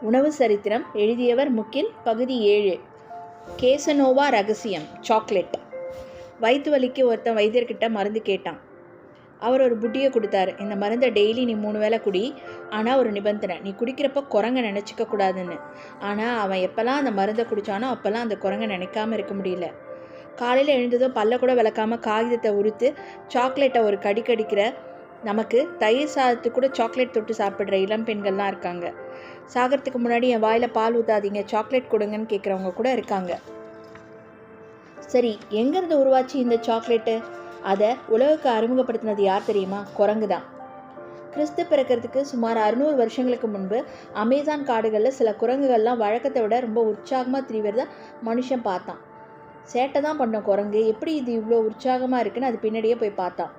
உணவு சரித்திரம் எழுதியவர் முக்கில் பகுதி ஏழு. கேசனோவா ரகசியம் சாக்லேட் வயிற்று வலிக்கு ஒருத்தன் வைத்தியர்கிட்ட மருந்து கேட்டான். அவர் ஒரு புட்டியை கொடுத்தாரு. இந்த மருந்தை டெய்லி நீ மூணு வேளை குடி. ஆனால் ஒரு நிபந்தனை. நீ குடிக்கிறப்ப குரங்க நினச்சிக்க கூடாதுன்னு. ஆனால் அவன் எப்போல்லாம் அந்த மருந்தை குடித்தானோ அப்போல்லாம் அந்த குரங்க நினைக்காம இருக்க முடியல. காலையில் எழுந்ததும் பல்ல கூட விளக்காமல் காகிதத்தை உறுத்து சாக்லேட்டை ஒரு கடி கடிக்கிற நமக்கு தயிர் சாதத்துக்கு கூட சாக்லேட் தொட்டு சாப்பிட்ற இளம் பெண்கள்லாம் இருக்காங்க. சாகிறதுக்கு முன்னாடி என் வாயில் பால் ஊற்றாதீங்க சாக்லேட் கொடுங்கன்னு கேட்குறவங்க கூட இருக்காங்க. சரி எங்கேருந்து உருவாச்சு இந்த சாக்லேட்டு அதை உலகுக்கு அறிமுகப்படுத்தினது யார் தெரியுமா? குரங்கு தான் கிறிஸ்து பிறக்கிறதுக்கு சுமார் அறுநூறு வருஷங்களுக்கு முன்பு அமேசான் காடுகளில் சில குரங்குகள்லாம் வழக்கத்தை விட ரொம்ப உற்சாகமாக திரிவதை மனுஷன் பார்த்தான். சேட்டை தான் பண்ணோம் குரங்கு. எப்படி இது இவ்வளோ உற்சாகமாக இருக்குன்னு அது பின்னாடியே போய் பார்த்தான்.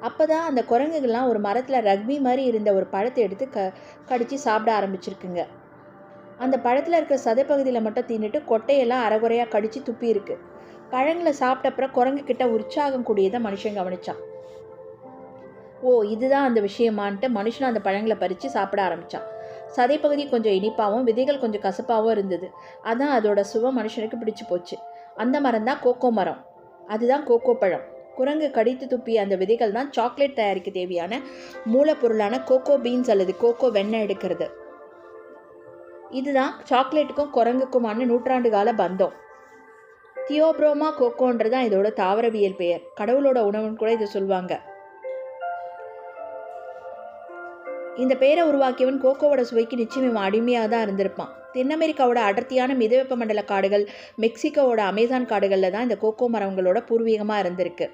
அப்போ தான் அந்த குரங்குகள்லாம் ஒரு மரத்தில் ரக்மி மாதிரி இருந்த ஒரு பழத்தை எடுத்து க கடித்து சாப்பிட ஆரம்பிச்சிருக்குங்க. அந்த பழத்தில் இருக்கிற சதைப்பகுதியில் மட்டும் தின்னுட்டு கொட்டையெல்லாம் அரைகுறையாக கடித்து துப்பி இருக்கு. பழங்களை சாப்பிட்டப்புறம் குரங்குக்கிட்ட குரங்கு கிட்ட உற்சாகம் கூடியதை மனுஷன் கவனிச்சான். ஓ இதுதான் அந்த விஷயமான்ட்டு மனுஷன் அந்த பழங்களை பறித்து சாப்பிட ஆரம்பித்தான் சதைப்பகுதி கொஞ்சம் இனிப்பாகவும் விதைகள் கொஞ்சம் கசப்பாகவும் இருந்தது. அதான் அதோட சுவை மனுஷனுக்கு பிடிச்சி போச்சு. அந்த மரம் தான் கோகோ மரம். அதுதான் கோகோ பழம். குரங்கு கடித்து துப்பிய அந்த விதைகள் தான் சாக்லேட் தயாரிக்க தேவையான மூலப்பொருளான கோகோ பீன்ஸ் அல்லது கோகோ வெண்ணெய் எடுக்கிறது. இதுதான் சாக்லேட்டுக்கும் குரங்குக்குமான நூற்றாண்டு கால பந்தம். தியோப்ரோமா கோகோன்றது தான் இதோட தாவரவியல் பெயர். கடவுளோட உணவுன்னு கூட இதை சொல்லுவாங்க இந்த பெயரை உருவாக்கியவன் கோகோவோட சுவைக்கு நிச்சயம் அடிமையாக தான் இருந்திருப்பான். தென் அமெரிக்காவோட அடர்த்தியான மிதவெப்ப மண்டல காடுகள் மெக்சிகோவோட அமேசான் காடுகளில் தான் இந்த கோகோ மரங்களோட பூர்வீகமாக இருந்திருக்கு.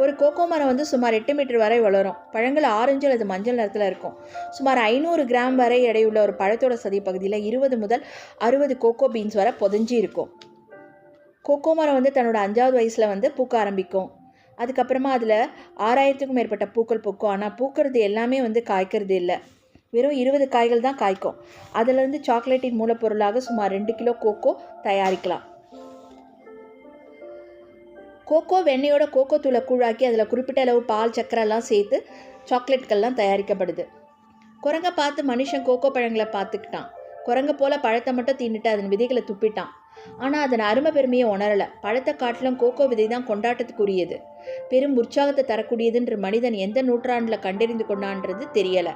ஒரு கோகோ மரம் வந்து சுமார் எட்டு மீட்டர் வரை வளரும். பழங்கள் ஆரஞ்சு அல்லது மஞ்சள் நிறத்தில் இருக்கும். சுமார் ஐநூறு கிராம் வரை எடையுள்ள ஒரு பழத்தோட சதி பகுதியில் இருபது முதல் அறுபது கோகோ பீன்ஸ் வரை புதஞ்சி இருக்கும். கோகோ மரம் வந்து தன்னோட அஞ்சாவது வயசில் வந்து பூக்க ஆரம்பிக்கும். அதுக்கப்புறமா அதில் ஆறாயிரத்துக்கும் மேற்பட்ட பூக்கள் பூக்கும். ஆனால் பூக்கிறது எல்லாமே வந்து காய்க்கிறது இல்லை. வெறும் இருபது காய்கள் தான் காய்க்கும். அதிலிருந்து சாக்லேட்டின் மூலப்பொருளாக சுமார் ரெண்டு கிலோ கோகோ தயாரிக்கலாம். கோகோ வெண்ணெயோட கோகோ தூளை கூழாக்கி அதில் குறிப்பிட்ட அளவு பால் சக்கரைலாம் சேர்த்து சாக்லேட்கள்லாம் தயாரிக்கப்படுது. குரங்கை பார்த்து மனுஷன் கோகோ பழங்களை பார்த்துக்கிட்டான். குரங்கை போல் பழத்தை மட்டும் தின்னுட்டு அதன் விதைகளை துப்பிட்டான். ஆனால் அதன் அருமை பெருமையை உணரலை. பழத்தை காட்டிலும் கோகோ விதை தான் கொண்டாட்டத்துக்குரியது. பெரும் உற்சாகத்தை தரக்கூடியதுன்ற மனிதன் எந்த நூற்றாண்டில் கண்டறிந்து கொண்டான்றது தெரியலை.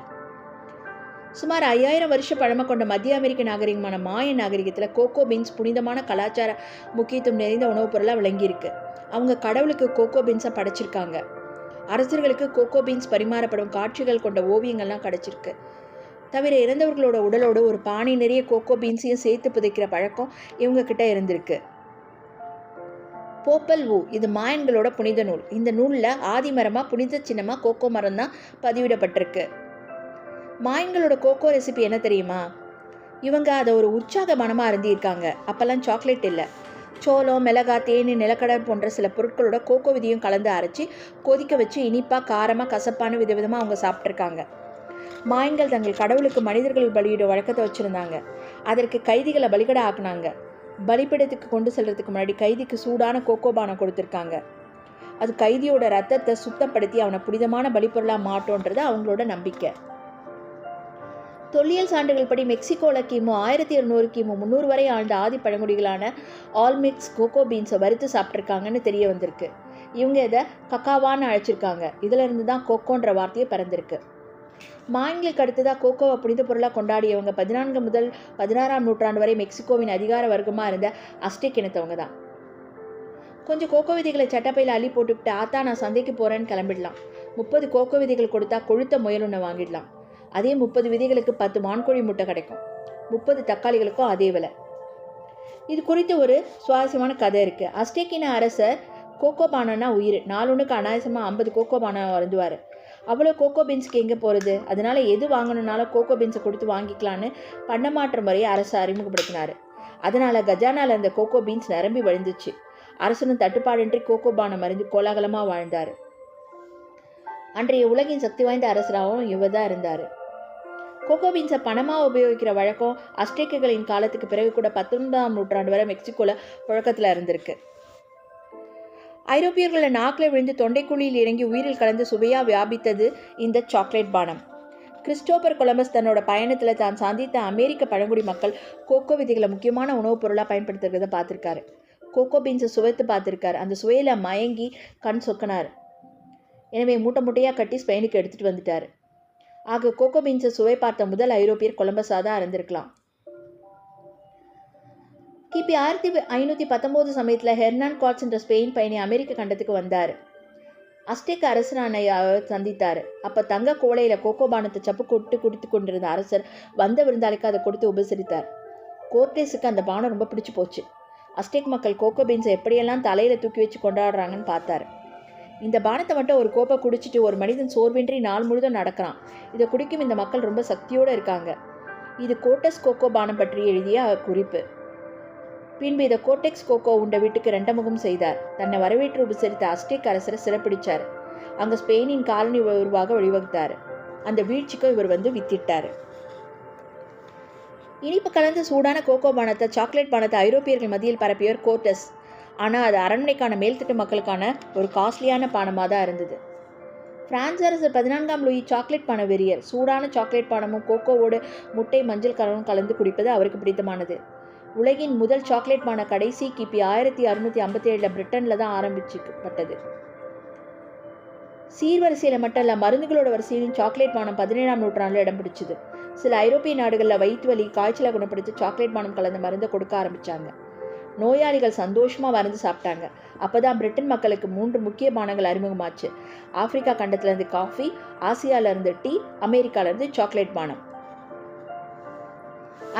சுமார் ஐயாயிரம் வருஷம் பழமை கொண்ட மத்திய அமெரிக்க நாகரிகமான மாய நாகரிகத்தில் கோகோ பீன்ஸ் புனிதமான கலாச்சார முக்கியத்துவம் நிறைந்த உணவுப் பொருளாக விளங்கியிருக்கு. அவங்க கடவுளுக்கு கோகோ பீன்ஸை படைச்சிருக்காங்க. அரசர்களுக்கு கோகோ பீன்ஸ் பரிமாறப்படும் காட்சிகள் கொண்ட ஓவியங்கள்லாம் கிடச்சிருக்கு. தவிர இறந்தவர்களோட உடலோடு ஒரு பானை நிறைய கோகோ பீன்ஸையும் சேர்த்து புதைக்கிற பழக்கம் இவங்க கிட்ட இருந்திருக்கு. போப்பல் ஊ இது மாயன்களோட புனித நூல். இந்த நூலில் ஆதிமரமாக புனித சின்னமாக கோகோ மரம் தான் பதிவிடப்பட்டிருக்கு. மாயன்களோட கோகோ ரெசிபி என்ன தெரியுமா? இவங்க அதை ஒரு உற்சாக மனமாக அருந்தியிருக்காங்க. அப்போல்லாம் சாக்லேட் இல்லை. சோளம் மிளகா தேனி நிலக்கடை போன்ற சில பொருட்களோட கோகோ விதியும் கலந்து அரைச்சி கொதிக்க வச்சு இனிப்பாக காரமாக கசப்பான விதவிதமாக அவங்க சாப்பிட்ருக்காங்க மாயங்கள் தங்கள் கடவுளுக்கு மனிதர்கள் பலியிட வழக்கத்தை வச்சுருந்தாங்க. அதற்கு கைதிகளை பலிகடை ஆக்குனாங்க. பலிப்பிடத்துக்கு கொண்டு செல்றதுக்கு முன்னாடி கைதிக்கு சூடான கோகோபானம் கொடுத்துருக்காங்க. அது கைதியோட ரத்தத்தை சுத்தப்படுத்தி அவனை புனிதமான பலிப்பொருளாக மாட்டோன்றது அவங்களோட நம்பிக்கை. தொல்லியல் சான்றுகள் படி மெக்சிகோவில் கிமு ஆயிரத்தி இருநூறு கிமு முந்நூறு வரை ஆழ்ந்த ஆதி பழங்குடிகளான ஆல்மிக்ஸ் கோகோ பீன்ஸை வறுத்து சாப்பிட்ருக்காங்கன்னு தெரிய வந்திருக்கு. இவங்க இதை கக்காவான்னு அழைச்சிருக்காங்க. இதிலிருந்து தான் கோகோன்ற வார்த்தையை பிறந்திருக்கு. மாயங்களுக்கு அடுத்ததாக கோகோவை புனித பொருளாக கொண்டாடியவங்க பதினான்கு முதல் பதினாறாம் நூற்றாண்டு வரை மெக்சிகோவின் அதிகார வர்க்கமாக இருந்த அஸ்டிக் இனத்தவங்க தான். கொஞ்சம் கோகோ விதைகளை சட்டப்பையில் அள்ளி போட்டுவிட்டு ஆத்தா நான் சந்தைக்கு போகிறேன்னு கிளம்பிடலாம். முப்பது கோகோ விதைகள் கொடுத்தா கொழுத்த முயல் ஒன்று வாங்கிடலாம். அதே முப்பது விதைகளுக்கு பத்து மான்கோழி முட்டை கிடைக்கும். முப்பது தக்காளிகளுக்கும் அதே விலை. இது குறித்து ஒரு சுவாரஸ்யமான கதை இருக்குது அஸ்டேக்கின அரசர் கோகோ பானம்னா உயிர். நாலொன்றுக்கு அனாயசமாக ஐம்பது கோகோ பானம் வருந்துவார் அவ்வளோ கோகோ பீன்ஸுக்கு எங்கே போகிறது அதனால் எது வாங்கணுன்னாலும் கோகோ பீன்ஸை கொடுத்து வாங்கிக்கலான்னு பண்டமாற்ற முறையை அரசு அறிமுகப்படுத்தினார். அதனால் கஜானாவில் அந்த கோகோ பீன்ஸ் நிரம்பி வழிந்துச்சு அரசனும் தட்டுப்பாடின்றி கோகோ பானம் மறிந்து கோலாகலமாக வாழ்ந்தார். அன்றைய உலகின் சக்தி வாய்ந்த அரசராகவும் இவர் தான் இருந்தார். கோகோ பீன்ஸை பணமாக உபயோகிக்கிற வழக்கம் அஸ்டேக்குகளின் காலத்துக்கு பிறகு கூட பத்தொன்பதாம் நூற்றாண்டு வரை மெக்சிகோவில் புழக்கத்தில் இருந்திருக்கு. ஐரோப்பியர்களை நாக்கில் விழுந்து தொண்டைக்குழியில் இறங்கி உயிரில் கலந்து சுவையாக வியாபித்தது இந்த சாக்லேட் பானம். கிறிஸ்டோபர் கொலம்பஸ் தன்னோட பயணத்தில் தான் சந்தித்த அமெரிக்க பழங்குடி மக்கள் கோகோ விதைகளை முக்கியமான உணவுப் பொருளாக பயன்படுத்துகிறத பார்த்துருக்காரு. கோகோ பீன்ஸை சுவைத்து பார்த்துருக்காரு. அந்த சுவையில் மயங்கி கண் சொக்கினார். எனவே மூட்டை மூட்டையாக கட்டி ஸ்பெயினுக்கு எடுத்துகிட்டு வந்துட்டார். ஆக கோகோ பீன்ஸை சுவை பார்த்த முதல் ஐரோப்பியர் கொலம்பஸாக தான் இருந்திருக்கலாம் கிபி ஆயிரத்தி ஐநூற்றி பத்தொம்போது சமயத்தில் ஹெர்னான் காட்ஸ் என்ற ஸ்பெயின் பயணி அமெரிக்க கண்டத்துக்கு வந்தார். அஸ்டேக் அரசனான சந்தித்தார். அப்போ தங்க கோலையில் கோகோ பானத்தை சப்பு கொட்டு குடித்து கொண்டிருந்த அரசர் வந்த விருந்தாளிக்கு அதை கொடுத்து உபசரித்தார். கோர்டேஸுக்கு அந்த பானம் ரொம்ப பிடிச்சி போச்சு. அஸ்டேக் மக்கள் கோகோ பீன்ஸை எப்படியெல்லாம் தலையில் தூக்கி வச்சு கொண்டாடுறாங்கன்னு பார்த்தார். இந்த பானத்தை மட்டும் ஒரு கோப்பை குடிச்சிட்டு ஒரு மனிதன் சோர்வின்றி நாள் முழுதும் நடக்கிறான். இதை குடிக்கும் இந்த மக்கள் ரொம்ப சக்தியோடு இருக்காங்க. இது கோட்டஸ் கோகோ பானம் பற்றி எழுதிய குறிப்பு. பின்பு இதை கோட்டெக்ஸ் கோகோ உண்ட வீட்டுக்கு ரெண்டமுகம் செய்தார். தன்னை வரவேற்று உபசரித்த அஸ்டேக் அரசரை சிறப்பிடிச்சார். அங்கே ஸ்பெயினின் காலனி உருவாக வழிவகுத்தார். அந்த வீழ்ச்சிக்கும் இவர் வந்து வித்திட்டார். இனிப்பு கலந்து சூடான கோகோ பானத்தை சாக்லேட் பானத்தை ஐரோப்பியர்கள் மத்தியில் பரப்பியவர் கோட்டஸ் ஆனால் அது அரண்மனைக்கான மேல்தட்டு மக்களுக்கான ஒரு காஸ்ட்லியான பானமாக தான் இருந்தது. பிரான்ஸ் அரசு பதினான்காம் லூயி சாக்லேட் பான வெறியர். சூடான சாக்லேட் பானமும் கோகோவோடு முட்டை மஞ்சள் கலரும் கலந்து குடிப்பது அவருக்கு பிடித்தமானது. உலகின் முதல் சாக்லேட் பான கடைசி கிபி ஆயிரத்தி அறுநூற்றி ஐம்பத்தி ஏழில் பிரிட்டனில் தான் ஆரம்பிச்சுப்பட்டது சீர்வரிசையில் மட்டும் இல்லை மருந்துகளோட வரிசையிலும் சாக்லேட் பானம் பதினேழாம் நூற்றாண்டில் இடம் பிடிச்சது. சில ஐரோப்பிய நாடுகளில் வயிற்று வலி காய்ச்சலை குணப்படுத்தி சாக்லேட் பானம் கலந்த மருந்தை கொடுக்க ஆரம்பித்தாங்க நோயாளிகள் சந்தோஷமாக வரைந்து சாப்பிட்டாங்க. அப்போ தான் பிரிட்டன் மக்களுக்கு மூன்று முக்கிய பானங்கள் அறிமுகமாச்சு. ஆப்பிரிக்கா கண்டத்துலேருந்து காஃபி ஆசியாவிலேருந்து டீ அமெரிக்காவிலேருந்து சாக்லேட் பானம்.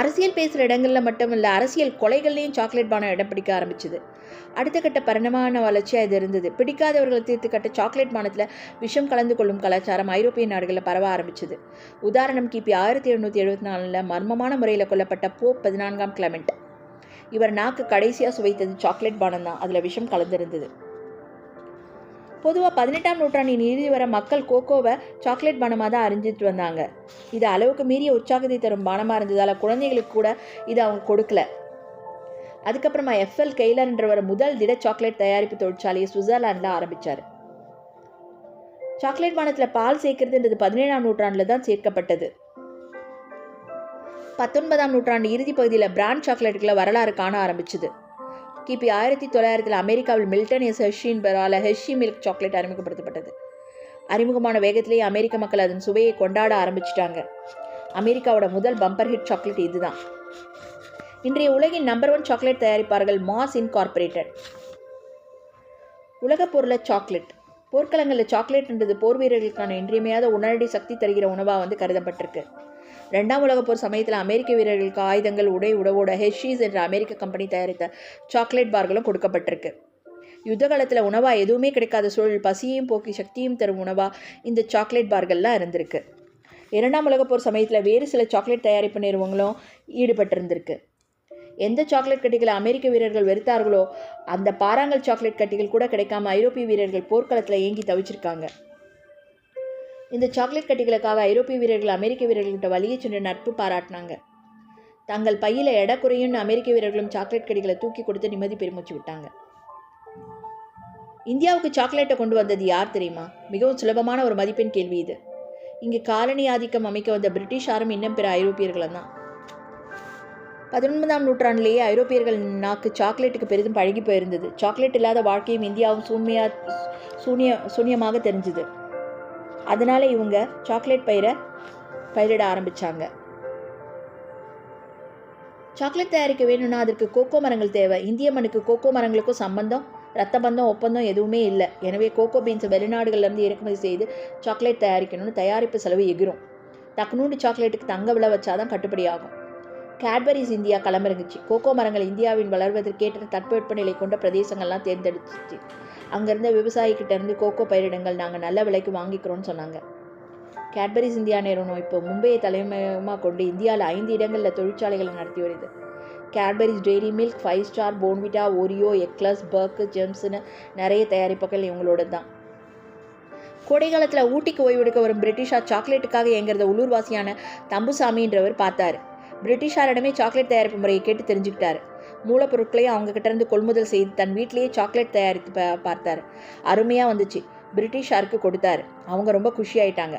அரசியல் பேசுகிற இடங்களில் மட்டும் இல்லை அரசியல் கொலைகள்லையும் சாக்லேட் பானம் இடம் பிடிக்க ஆரம்பிச்சுது. அடுத்த கட்ட பரிணமான வளர்ச்சியாக இது இருந்தது. பிடிக்காதவர்களை தீர்த்து கட்ட சாக்லேட் பானத்தில் விஷம் கலந்து கொள்ளும் கலாச்சாரம் ஐரோப்பிய நாடுகளில் பரவ ஆரம்பிச்சது. உதாரணம் கிபி ஆயிரத்தி எழுநூற்றி எழுபத்தி நாலில் மர்மமான முறையில் கொல்லப்பட்ட போப் பதினான்காம் கிளமெண்ட். இவர் நாக்கு கடைசியாக சுவைத்தது சாக்லேட் பானம் தான். அதில் விஷம் கலந்திருந்தது. பொதுவாக பதினெட்டாம் நூற்றாண்டின் இறுதி வர மக்கள் கோகோவை சாக்லேட் பானமாக தான் அறிஞ்சிட்டு வந்தாங்க. இது அளவுக்கு மீறிய உற்சாகத்தை தரும் பானமாக இருந்ததால் குழந்தைகளுக்கு கூட இது அவங்க கொடுக்கல. அதுக்கப்புறமா எஃப்எல் கெய்லர்ன்றவர் முதல் திட சாக்லேட் தயாரிப்பு தொழிற்சாலையை சுவிட்சர்லாண்டில் ஆரம்பித்தார் சாக்லேட் பானத்தில் பால் சேர்க்கறதுன்றது பதினேழாம் நூற்றாண்டில் தான் சேர்க்கப்பட்டது. பத்தொன்பதாம் நூற்றாண்டு இறுதி பகுதியில் பிராண்ட் சாக்லேட்டுகளை வரலாறு காண ஆரம்பிச்சுது. கிபி ஆயிரத்தி தொள்ளாயிரத்தில் அமெரிக்காவில் மில்டன் எஸ் ஹெர்ஷின் பெறால ஹெர்ஷி மில்க் சாக்லேட் அறிமுகப்படுத்தப்பட்டது. அறிமுகமான வேகத்திலேயே அமெரிக்க மக்கள் அதன் சுவையை கொண்டாட ஆரம்பிச்சிட்டாங்க. அமெரிக்காவோட முதல் பம்பர் ஹிட் சாக்லேட் இதுதான். இன்றைய உலகின் நம்பர் ஒன் சாக்லேட் தயாரிப்பார்கள் மாஸ் இன்கார்பரேட்டட். உலக பொருளை சாக்லேட் போர்க்களங்களில் சாக்லேட்ன்றது போர் வீரர்களுக்கான இன்றியமையாத உடனடி சக்தி தருகிற உணவாக வந்து கருதப்பட்டிருக்கு. ரெண்டாம் உலகப் போர் சமயத்தில் அமெரிக்க வீரர்களுக்கு ஆயுதங்கள் உடை உடவோட ஹெஷீஸ் என்ற அமெரிக்க கம்பெனி தயாரித்த சாக்லேட் பார்களும் கொடுக்கப்பட்டிருக்கு. யுத்த காலத்தில் உணவாக எதுவுமே கிடைக்காத சூழல் பசியையும் போக்கி சக்தியும் தரும் உணவாக இந்த சாக்லேட் பார்கள்லாம் இருந்திருக்கு. இரண்டாம் உலகப் போர் சமயத்தில் வேறு சில சாக்லேட் தயாரிப்பு நிறுவனங்களும் ஈடுபட்டிருந்திருக்கு. எந்த சாக்லேட் கட்டிகளை அமெரிக்க வீரர்கள் வெறுத்தார்களோ அந்த பாறாங்கல் சாக்லேட் கட்டிகள் கூட கிடைக்காம ஐரோப்பிய வீரர்கள் போர்க்களத்தில் ஏங்கி தவிச்சிருக்காங்க. இந்த சாக்லேட் கட்டிகளுக்காக ஐரோப்பிய வீரர்கள் அமெரிக்க வீரர்கள்கிட்ட வழியை சென்று நட்பு பாராட்டினாங்க. தங்கள் பையில் எடை குறையும் அமெரிக்க வீரர்களும் சாக்லேட் கடிகளை தூக்கி கொடுத்து நிம்மதி பெருமூச்சு விட்டாங்க. இந்தியாவுக்கு சாக்லேட்டை கொண்டு வந்தது யார் தெரியுமா? மிகவும் சுலபமான ஒரு மதிப்பெண் கேள்வி இது. இங்கு காலனி ஆதிக்கம் அமைக்க வந்த பிரிட்டிஷாரும் இன்னும் பிற ஐரோப்பியர்களும் தான் பதினொன்பதாம் நூற்றாண்டிலேயே ஐரோப்பியர்கள் நாக்கு சாக்லேட்டுக்கு பெரிதும் பழகி போயிருந்தது. சாக்லேட் இல்லாத வாழ்க்கையும் இந்தியாவும் சூன்மையா சூன்ய சூன்யமாக தெரிஞ்சுது. அதனால இவங்க சாக்லேட் பயிரை பயிரிட ஆரம்பித்தாங்க சாக்லேட் தயாரிக்க வேணும்னா அதற்கு கோகோ மரங்கள் தேவை. இந்திய மண்ணுக்கு கோகோ மரங்களுக்கும் சம்பந்தம் ரத்த பந்தம் ஒப்பந்தம் எதுவுமே இல்லை. எனவே கோகோ பீன்ஸ் வெளிநாடுகள்லேருந்து இறக்குமதி செய்து சாக்லேட் தயாரிக்கணும்னு தயாரிப்பு செலவு எகிரும். டக்குனூண்டு சாக்லேட்டுக்கு தங்க விலை வச்சாதான் கட்டுப்படி ஆகும். Cadbury's India களமிறங்குச்சு. கோகோ மரங்கள் இந்தியாவின் வளர்வதற்கேற்ற தட்பவெப்பநிலை கொண்ட பிரதேசங்கள்லாம் தேர்ந்தெடுத்துச்சு. அங்கேருந்த விவசாயிக்கிட்ட இருந்து கோகோ பயிரிடங்கள் நாங்கள் நல்ல விலைக்கு வாங்கிக்கிறோன்னு சொன்னாங்க. கேட்பரிஸ் இந்தியா நிறுவனம் இப்போ மும்பையை தலைமையமாக கொண்டு இந்தியாவில் ஐந்து இடங்களில் தொழிற்சாலைகளை நடத்தி வருது. Cadbury's dairy milk five star Bournvita Oreo eclairs Perk ஜெம்ஸ்னு நிறைய தயாரிப்புகள் இவங்களோட தான் கோடை காலத்தில் ஊட்டிக்கு ஓய்வெடுக்க வரும் பிரிட்டிஷார் சாக்லேட்டுக்காக எங்கிறத உள்ளூர்வாசியான தம்புசாமின்றவர் பார்த்தாரு. பிரிட்டிஷாரிடமே சாக்லேட் தயாரிப்பு முறையை கேட்டு தெரிஞ்சுக்கிட்டார். மூலப்பொருட்களையும் அவங்ககிட்ட இருந்து கொள்முதல் செய்து தன் வீட்டிலேயே சாக்லேட் தயாரித்து பார்த்தார். அருமையாக வந்துச்சு. பிரிட்டிஷாருக்கு கொடுத்தாரு. அவங்க ரொம்ப குஷி ஆயிட்டாங்க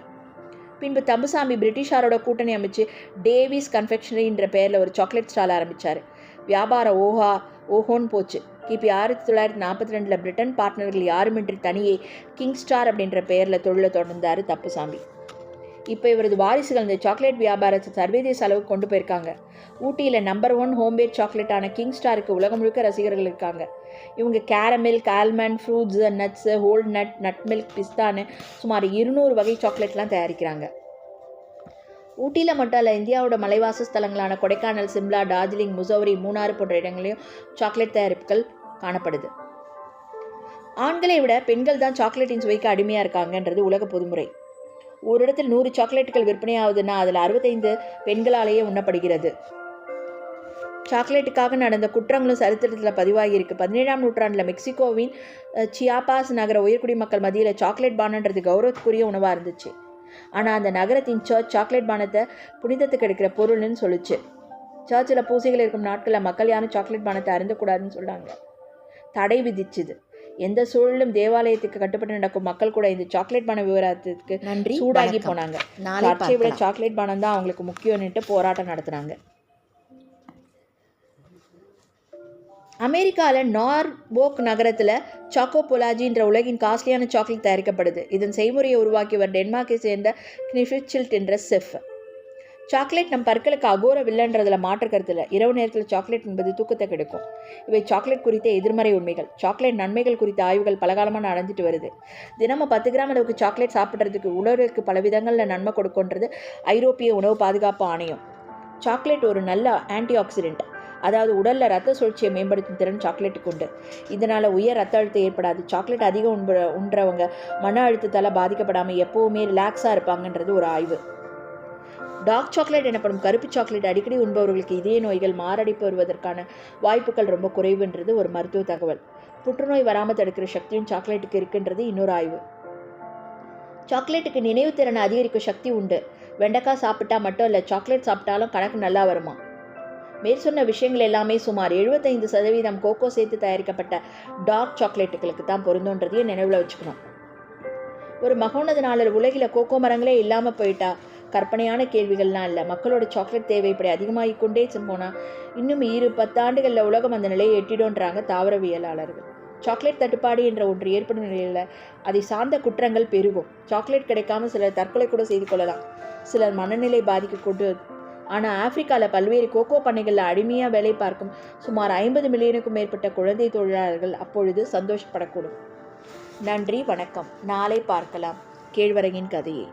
பின்பு தம்புசாமி பிரிட்டிஷாரோட கூட்டணி அமைச்சு டேவிஸ் கன்ஃபெக்ஷனரின்ற பெயரில் ஒரு சாக்லேட் ஸ்டால் ஆரம்பித்தார் வியாபாரம் ஓஹா ஓஹோன்னு போச்சு. கிபி ஆயிரத்தி தொள்ளாயிரத்தி நாற்பத்தி ரெண்டில் பிரிட்டன் பார்ட்னர்கள் யாருமின்றி தனியே கிங் ஸ்டார் அப்படின்ற பெயரில் தொழிலை தொடர்ந்தார் தப்புசாமி இப்போ இவரது வாரிசுகள் இந்த சாக்லேட் வியாபாரத்தை சர்வதேச அளவுக்கு கொண்டு போயிருக்காங்க. ஊட்டியில் நம்பர் ஒன் ஹோம்மேட் சாக்லேட்டான கிங் ஸ்டாருக்கு உலகம் முழுக்க ரசிகர்கள் இருக்காங்க. இவங்க caramel கால்மண்ட் fruits nuts whole nut nut milk பிஸ்தான்னு சுமார் இருநூறு வகை சாக்லேட்லாம் தயாரிக்கிறாங்க. ஊட்டியில் மட்டும் இல்லை இந்தியாவோட மலைவாச ஸ்தலங்களான கொடைக்கானல் சிம்லா டார்ஜிலிங் முசௌரி மூணாறு போன்ற இடங்களையும் சாக்லேட் தயாரிப்புகள் காணப்படுது. ஆண்களை விட பெண்கள் தான் சாக்லேட்டின் சுவைக்கு அடிமையாக இருக்காங்கன்றது உலக பொதுமுறை. ஒரு இடத்தில் நூறு சாக்லேட்டுகள் விற்பனையாகுதுன்னா அதில் அறுபத்தைந்து பெண்களாலேயே உண்ணப்படுகிறது. சாக்லேட்டுக்காக நடந்த குற்றங்களும் சரித்திரத்தில் பதிவாகியிருக்கு. பதினேழாம் நூற்றாண்டில் மெக்சிகோவின் சியாபாஸ் நகர உயர்குடி மக்கள் மத்தியில் சாக்லேட் பானன்றது கௌரவத்துக்குரிய உணவாக இருந்துச்சு. ஆனால் அந்த நகரத்தின் சர்ச் சாக்லேட் பானத்தை புனிதத்துக்கு எடுக்கிற பொருள்னு சொல்லுச்சு. சர்ச்சில் பூசைகள் இருக்கும் நாட்களில் மக்கள் யாரும் சாக்லேட் பானத்தை அருந்தக்கூடாதுன்னு சொன்னாங்க தடை விதிச்சுது. எந்த சூழலும் தேவாலயத்துக்கு கட்டுப்பட்டு நடக்கும் மக்கள் கூட இந்த சாக்லேட் பான விவகாரத்துக்கு நன்றி சூடாகி. போனாங்க. சர்ச்சை விட சாக்லேட் பானம் தான் அவங்களுக்கு முக்கியம்னுட்டு போராட்டம் நடத்துனாங்க. அமெரிக்காவில் நார்போக் நகரத்தில் சாக்கோ பொலாஜின்ற உலகின் காஸ்ட்லியான சாக்லேட் தயாரிக்கப்படுது. இதன் செய்முறையை உருவாக்கியவர் டென்மார்க்கை சேர்ந்த கினிஃபிச்சில்ட் என்ற செஃப். சாக்லேட் நம் பற்களுக்கு அகோர வில்லன்றதில் மாற்று கருத்தில். இரவு நேரத்தில் சாக்லேட் என்பது தூக்கத்தை கெடுக்கும். இவை சாக்லேட் குறித்த எதிர்மறை உண்மைகள். சாக்லேட் நன்மைகள் குறித்த ஆய்வுகள் பலகாலமாக நடந்துட்டு வருது. தினமும் பத்து கிராம் அளவுக்கு சாக்லேட் சாப்பிட்றதுக்கு உணவுக்கு பல விதங்களில் நன்மை கொடுக்குன்றது ஐரோப்பிய உணவு பாதுகாப்பு ஆணையம். சாக்லேட் ஒரு நல்ல ஆன்டி ஆக்சிடென்ட் அதாவது உடலில் ரத்த சுழற்சியை மேம்படுத்தும் திறன் சாக்லேட்டுக்கு உண்டு. இதனால் உயர் ரத்த அழுத்தம் ஏற்படாது. சாக்லேட் அதிகம் உண்ப உண்றவங்க மன அழுத்தத்தால் பாதிக்கப்படாமல் எப்போவுமே ரிலாக்ஸாக இருப்பாங்கன்றது ஒரு ஆய்வு. டார்க் சாக்லேட் எனப்படும் கருப்பு சாக்லேட் அடிக்கடி உண்பவர்களுக்கு இதய நோய்கள் மாரடைப்பு வருவதற்கான வாய்ப்புகள் ரொம்ப குறைவுன்றது ஒரு மருத்துவ தகவல். புற்றுநோய் வராமல் தடுக்கிற சக்தியும் சாக்லேட்டுக்கு இருக்குன்றது இன்னொரு ஆய்வு. சாக்லேட்டுக்கு நினைவு திறனை அதிகரிக்கும் சக்தி உண்டு. வெண்டைக்காய் சாப்பிட்டா மட்டும் இல்லை சாக்லேட் சாப்பிட்டாலும் கணக்கு நல்லா வருமா? மேற் சொன்ன விஷயங்கள் எல்லாமே சுமார் எழுபத்தைந்து சதவீதம் கோகோ சேர்த்து தயாரிக்கப்பட்ட டார்க் சாக்லேட்டுகளுக்கு தான் பொருந்தோன்றதையும் நினைவில் வச்சுக்கணும். ஒரு மகோனது நாளில் உலகில் கோகோ மரங்களே இல்லாமல் போயிட்டா கற்பனையான கேள்விகள்லாம் இல்லை. மக்களோட சாக்லேட் தேவை இப்படி அதிகமாகிக் கொண்டே போனால் இன்னும் இரு பத்தாண்டுகளில் உலகம் அந்த நிலையை எட்டிடும்ன்றாங்க தாவரவியலாளர்கள். சாக்லேட் தட்டுப்பாடு என்ற ஒன்று ஏற்படும் நிலையில் அதை சார்ந்த குற்றங்கள் பெருகும். சாக்லேட் கிடைக்காம சிலர் தற்கொலை கூட செய்து கொள்ளலாம். சிலர் மனநிலை பாதிக்கக்கூடு ஆனால் ஆப்பிரிக்காவில் பல்வேறு கோகோ பண்ணைகளில் அடிமையாக வேலை பார்க்கும் சுமார் ஐம்பது மில்லியனுக்கும் மேற்பட்ட குழந்தை தொழிலாளர்கள் அப்பொழுது சந்தோஷப்படக்கூடும். நன்றி வணக்கம். நாளை பார்க்கலாம். கேழ்வரகின் கதையை.